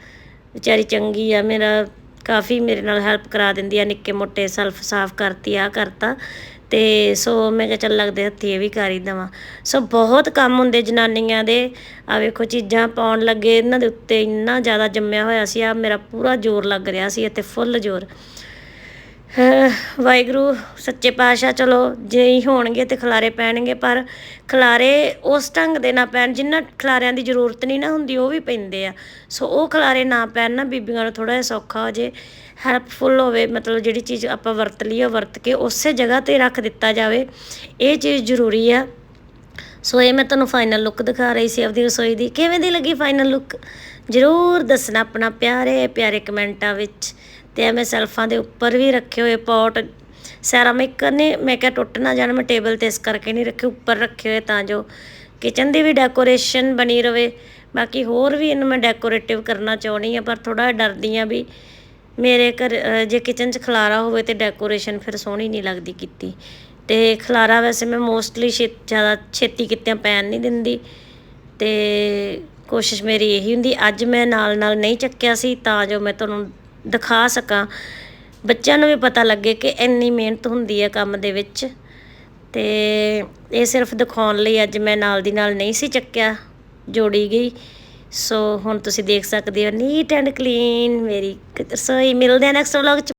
ਵਿਚਾਰੀ ਚੰਗੀ ਆ, ਮੇਰਾ ਕਾਫੀ ਮੇਰੇ ਨਾਲ ਹੈਲਪ ਕਰਾ ਦਿੰਦੀ ਆ, ਨਿੱਕੇ ਮੋਟੇ ਸੈਲਫ ਸਾਫ਼ ਕਰਤੀ ਆ ਕਰਤਾ। ਤੇ ਸੋ ਮੈਂ ਕਿਹਾ ਚੱਲ ਲੱਗਦੇ ਹੱਥੀ ਇਹ ਵੀ ਕਰ ਹੀ ਦੇਵਾਂ। ਸੋ ਬਹੁਤ ਕੰਮ ਹੁੰਦੇ ਜਨਾਨੀਆਂ ਦੇ। ਆ ਵੇਖੋ ਚੀਜ਼ਾਂ ਪਾਉਣ ਲੱਗੇ, ਇਹਨਾਂ ਦੇ ਉੱਤੇ ਇੰਨਾ ਜ਼ਿਆਦਾ ਜੰਮਿਆ ਹੋਇਆ ਸੀ ਆ ਮੇਰਾ ਪੂਰਾ ਜ਼ੋਰ ਲੱਗ ਰਿਹਾ ਸੀ, ਇੱਥੇ ਫੁੱਲ ਜ਼ੋਰ। ਵਾਹਿਗੁਰੂ, ਸੱਚੇ ਪਾਤਸ਼ਾਹ ਚਲੋ, ਜੇ ਹੀ ਹੋਣਗੇ ਤੇ ਖਲਾਰੇ ਪੈਣਗੇ, ਪਰ ਖਲਾਰੇ ਉਸ ਢੰਗ ਦੇ ਨਾ ਪੈਣ, ਜਿੰਨਾ ਖਲਾਰਿਆਂ ਦੀ ਜ਼ਰੂਰਤ ਨਹੀਂ ਨਾ ਹੁੰਦੀ, ਉਹ ਵੀ ਪੈਂਦੇ ਆ। ਸੋ ਉਹ ਖਲਾਰੇ ਨਾ ਪੈਣ ਨਾ ਬੀਬੀਆਂ ਨੂੰ ਥੋੜਾ ਜਿਹਾ ਸੌਖਾ ਹੋ ਜੇ ਹੈਲਪਫੁਲ ਹੋਵੇ, ਮਤਲਬ ਜਿਹੜੀ ਚੀਜ਼ ਆਪਾਂ ਵਰਤ ਲਈ ਉਹ ਵਰਤ ਕੇ ਉਸੇ ਜਗ੍ਹਾ ਤੇ ਰੱਖ ਦਿੱਤਾ ਜਾਵੇ। ਇਹ ਚੀਜ਼ ਜ਼ਰੂਰੀ ਆ। ਸੋ ਇਹ ਮੈਂ ਤੁਹਾਨੂੰ ਫਾਈਨਲ ਲੁੱਕ ਦਿਖਾ ਰਹੀ ਸੀ ਆਪਦੀ ਰਸੋਈ ਦੀ। ਕਿਵੇਂ ਦੀ ਲੱਗੀ ਫਾਈਨਲ ਲੁੱਕ ਜ਼ਰੂਰ ਦੱਸਣਾ ਆਪਣਾ ਪਿਆਰੇ ਪਿਆਰੇ ਕਮੈਂਟਾਂ ਵਿੱਚ। ਤੇ ਮੈਂ ਸੈਲਫਾਂ ਦੇ ਉੱਪਰ ਵੀ ਰੱਖੇ ਹੋਏ ਪੌਟ। ਸੈਰਾਮਿਕ ਨੇ, ਮੈਂ ਕਿਹਾ ਟੁੱਟ ਨਾ ਜਾਣ, ਮੈਂ ਟੇਬਲ ਤੇ ਇਸ ਕਰਕੇ ਨਹੀਂ ਰੱਖੇ, ਉੱਪਰ ਰੱਖੇ ਹੋਏ ਤਾਂ ਜੋ ਕਿਚਨ ਦੀ ਵੀ ਡੈਕੋਰੇਸ਼ਨ ਬਣੀ ਰਵੇ। ਬਾਕੀ ਹੋਰ ਵੀ ਇਹਨੂੰ ਮੈਂ ਡੈਕੋਰੇਟਿਵ ਕਰਨਾ ਚਾਹੁੰਦੀ ਆ ਪਰ ਥੋੜਾ ਡਰਦੀ ਆ ਵੀ ਮੇਰੇ ਘਰ ਜੇ ਕਿਚਨ 'ਚ ਖਲਾਰਾ ਹੋਵੇ ਤੇ ਡੈਕੋਰੇਸ਼ਨ ਫਿਰ ਸੋਹਣੀ ਨਹੀਂ ਲੱਗਦੀ ਕੀਤੀ। ਤੇ ਖਲਾਰਾ ਵੈਸੇ ਮੈਂ ਮੋਸਟਲੀ ਜ਼ਿਆਦਾ ਛੇਤੀ ਕਿਤਿਆਂ ਪੈਣ ਨਹੀਂ ਦਿੰਦੀ। ਤੇ ਕੋਸ਼ਿਸ਼ ਮੇਰੀ ਇਹੀ ਹੁੰਦੀ, ਅੱਜ ਮੈਂ ਨਾਲ ਨਾਲ ਨਹੀਂ ਚੱਕਿਆ ਸੀ, ਤਾਂ ਜੋ ਮੈਂ ਤੁਹਾਨੂੰ ਦਿਖਾ ਸਕਾਂ। ਬੱਚਿਆਂ ਨੂੰ ਵੀ ਪਤਾ ਲੱਗੇ ਕਿ ਇੰਨੀ ਮਿਹਨਤ ਹੁੰਦੀ ਹੈ ਕੰਮ ਦੇ ਵਿੱਚ। ਤੇ ਇਹ ਸਿਰਫ ਦਿਖਾਉਣ ਲਈ ਅੱਜ ਮੈਂ ਨਾਲ ਦੀ ਨਾਲ ਨਹੀਂ ਸੀ ਚੱਕਿਆ, ਜੋੜੀ ਗਈ। ਸੋ ਹੁਣ ਤੁਸੀਂ ਦੇਖ ਸਕਦੇ ਹੋ ਨੀਟ ਐਂਡ ਕਲੀਨ ਮੇਰੀ ਰਸੋਈ। ਮਿਲਦੇ ਆ ਨੈਕਸਟ ਵਲੌਗ ਚ।